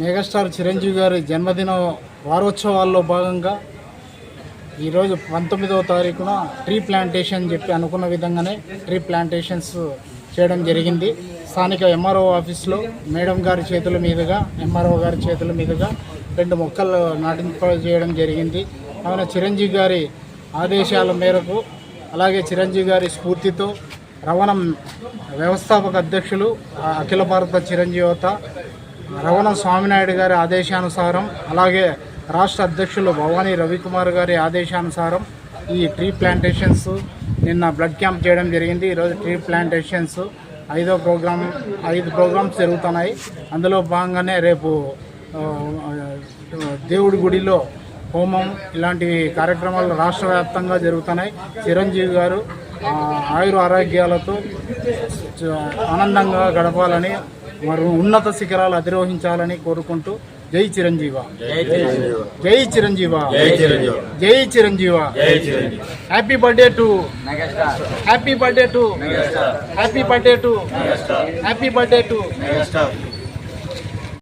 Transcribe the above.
Megastar Chiranjeevi గారి జన్మదిన వారోత్సవాల్లో భాగంగా ఈరోజు పంతొమ్మిదవ తారీఖున ట్రీ ప్లాంటేషన్ చెప్పి అనుకున్న విధంగానే ట్రీ ప్లాంటేషన్స్ చేయడం జరిగింది. స్థానిక ఎంఆర్ఓ ఆఫీస్లో మేడం గారి చేతుల మీదుగా ఎంఆర్ఓ గారి చేతుల మీదుగా రెండు మొక్కలు నాటింప చేయడం జరిగింది. కావున చిరంజీవి గారి ఆదేశాల మేరకు అలాగే చిరంజీవి గారి స్ఫూర్తితో రవణం వ్యవస్థాపక అధ్యక్షులు అఖిల భారత చిరంజీవత రవణం స్వామినాయుడు గారి ఆదేశానుసారం అలాగే రాష్ట్ర అధ్యక్షులు భవానీ రవికుమార్ గారి ఆదేశానుసారం ఈ ట్రీ ప్లాంటేషన్స్ నిన్న బ్లడ్ క్యాంప్ చేయడం జరిగింది. ఈరోజు ట్రీ ప్లాంటేషన్స్ ఐదో ప్రోగ్రామ్ ఐదు ప్రోగ్రామ్స్ జరుగుతున్నాయి. అందులో భాగంగానే రేపు దేవుడి గుడిలో హోమం ఇలాంటి కార్యక్రమాలు రాష్ట్ర వ్యాప్తంగా జరుగుతున్నాయి. చిరంజీవి గారు ఆ, ఆయుర ఆరోగ్యాలతో చ- ఆనందంగా గడపాలని వారు ఉన్నత శిఖరాలు అధిరోహించాలని కోరుకుంటూ జై చిరంజీవ. జై చిరంజీవ. జై Chiranjeeva. Happy birthday to happy birthday to happy birthday to happy birthday to